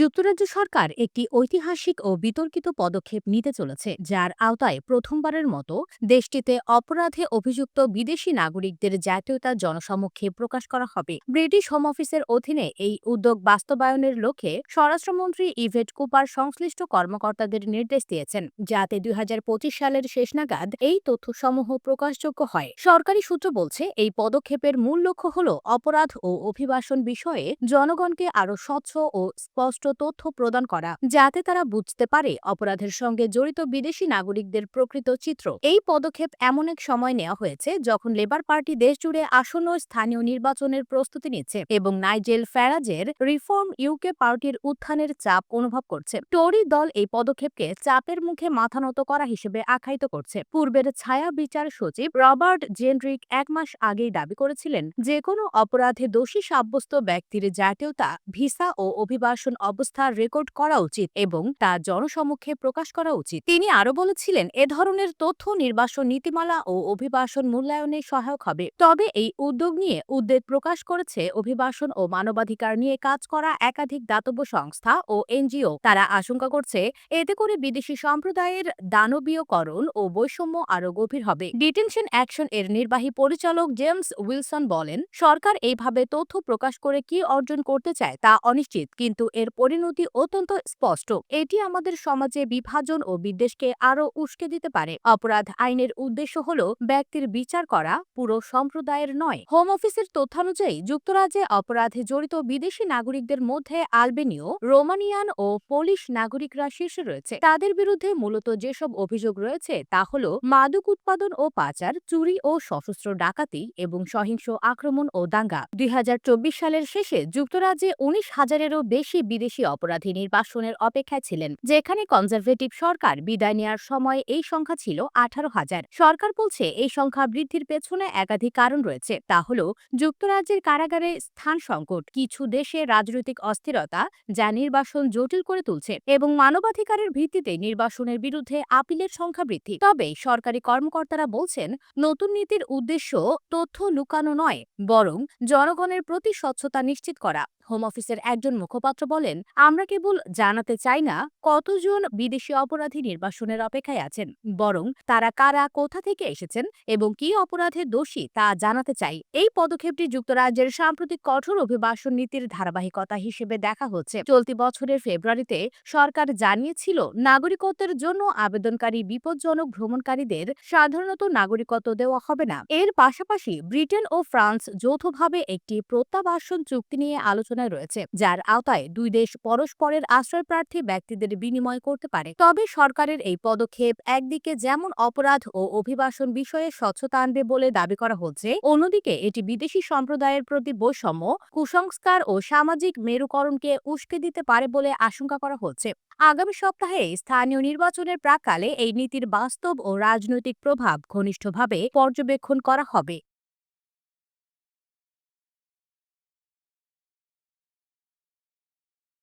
যুক্তরাজ্য সরকার একটি ঐতিহাসিক ও বিতর্কিত পদক্ষেপ নিতে চলেছে, যার আওতায় প্রথমবারের মতো দেশটিতে অপরাধে অভিযুক্ত বিদেশি নাগরিকদের জাতীয়তা জনসমক্ষে প্রকাশ করা হবে। ব্রিটিশ হোম অফিসের অধীনে এই উদ্যোগ বাস্তবায়নের লক্ষ্যে স্বরাষ্ট্রমন্ত্রী ইভেট কুপার সংশ্লিষ্ট কর্মকর্তাদের নির্দেশ দিয়েছেন, যাতে দুই হাজার পঁচিশ সালের শেষ নাগাদ এই তথ্যসমূহ প্রকাশযোগ্য হয়। সরকারি সূত্র বলছে, এই পদক্ষেপের মূল লক্ষ্য হল অপরাধ ও অভিবাসন বিষয়ে জনগণকে আরও স্বচ্ছ ও স্পষ্ট তথ্য প্রদান করা, যাতে তারা বুঝতে পারে অপরাধের সঙ্গে জড়িত বিদেশি নাগরিকদের প্রকৃত চিত্র। এই পদক্ষেপ এমন এক সময় নেওয়া হয়েছে যখন লেবার পার্টি দেশজুড়ে আসন্ন স্থানীয় নির্বাচনের প্রস্তুতি নিচ্ছে এবং নাইজেল ফ্যারাজের রিফর্ম ইউকে পার্টির উত্থানের চাপ অনুভব করছে। টরি দল এই পদক্ষেপকে চাপের মুখে মাথা নত করা হিসেবে আখ্যায়িত করছে। পূর্বের ছায়া বিচার সচিব রবার্ট জেনরিক এক মাস আগেই দাবি করেছিলেন যে কোনো অপরাধে দোষী সাব্যস্ত ব্যক্তির জাতীয়তা, ভিসা ও অভিবাসন অবস্থা রেকর্ড করা উচিত এবং তা জনসমক্ষে প্রকাশ করা উচিত। তিনি আরও বলেছিলেন, এ ধরনের তথ্য নির্বাসন নীতিমালা ও অভিবাসন মূল্যায়নে সহায়ক হবে। তবে এই উদ্যোগ নিয়ে উদ্বেগ প্রকাশ করেছে অভিবাসন ও মানবাধিকার নিয়ে কাজ করা একাধিক দাতব্য সংস্থা ও এনজিও। তারা আশঙ্কা করছে, এতে করে বিদেশি সম্প্রদায়ের দানবীয়করণ ও বৈষম্য আরও গভীর হবে। ডিটেনশন অ্যাকশন এর নির্বাহী পরিচালক জেমস উইলসন বলেন, সরকার এইভাবে তথ্য প্রকাশ করে কি অর্জন করতে চায় তা অনিশ্চিত, কিন্তু এর পরিণতি অত্যন্ত স্পষ্ট। এটি আমাদের সমাজে বিভাজন ও বিদ্বেষকে আরও উস্কে দিতে পারে। অপরাধ আইনের উদ্দেশ্য হল ব্যক্তির বিচার করা, পুরো সম্প্রদায়ের নয়। হোম অফিসের তথ্যানুযায়ী, যুক্তরাজ্যে অপরাধে জড়িত বিদেশি নাগরিকদের মধ্যে আলবেনীয়, রোমানিয়ান ও পোলিশ নাগরিকরা শীর্ষে রয়েছে। তাদের বিরুদ্ধে মূলত যেসব অভিযোগ রয়েছে তা হল মাদক উৎপাদন ও পাচার, চুরি ও সশস্ত্র ডাকাতি এবং সহিংস আক্রমণ ও দাঙ্গা। দুই হাজার চব্বিশ সালের শেষে যুক্তরাজ্যে উনিশ হাজারেরও বেশি বিদেশি অপরাধী নির্বাসনের অপেক্ষায় ছিলেন, যেখানে কনজারভেটিভ সরকার বিদায় নেওয়ার সময় এই সংখ্যা ছিল আঠারো হাজার। সরকার বলছে এই সংখ্যা বৃদ্ধির পেছনে একাধিক কারণ রয়েছে, তা হল যুক্তরাজ্যের কারাগারে স্থান সংকট, কিছু দেশে রাজনৈতিক অস্থিরতা যা নির্বাসন জটিল করে তুলছে এবং মানবাধিকারের ভিত্তিতে নির্বাসনের বিরুদ্ধে আপিলের সংখ্যা বৃদ্ধি। তবে সরকারি কর্মকর্তারা বলছেন, নতুন নীতির উদ্দেশ্য তথ্য লুকানো নয়, বরং জনগণের প্রতি স্বচ্ছতা নিশ্চিত করা। হোম অফিসের একজন মুখপাত্র বলেন আমরা কেবল জানাতে চাই না কতজন বিদেশি অপরাধী নির্বাসনের অপেক্ষায় আছেন, বরং তারা কারা, কোথা থেকে এসেছেন এবং কি অপরাধে দোষী তা জানাতে চাই। এই পদক্ষেপটি যুক্তরাজ্যের সাম্প্রতিক কঠোর অভিবাসন নীতির ধারাবাহিকতা হিসেবে দেখা হচ্ছে। চলতি বছরের ফেব্রুয়ারিতে সরকার জানিয়েছিল, নাগরিকত্বের জন্য আবেদনকারী বিপজ্জনক ভ্রমণকারীদের সাধারণত নাগরিকত্ব দেওয়া হবে না। এর পাশাপাশি ব্রিটেন ও ফ্রান্স যৌথভাবে একটি প্রত্যাবাসন চুক্তি নিয়ে আলোচনায় রয়েছে, যার আওতায় দুই দেশ পরস্পরের আশ্রয়প্রার্থী ব্যক্তিদের বিনিময় করতে পারে। তবে সরকারের এই পদক্ষেপ একদিকে যেমন অপরাধ ও অভিবাসন বিষয়ে স্বচ্ছতা আনবে বলে দাবি করা হচ্ছে, অন্যদিকে এটি বিদেশি সম্প্রদায়ের প্রতি বৈষম্য, কুসংস্কার ও সামাজিক মেরুকরণকে উস্কে দিতে পারে বলে আশঙ্কা করা হচ্ছে। আগামী সপ্তাহে স্থানীয় নির্বাচনের প্রাককালে এই নীতির বাস্তব ও রাজনৈতিক প্রভাব ঘনিষ্ঠভাবে পর্যবেক্ষণ করা হবে।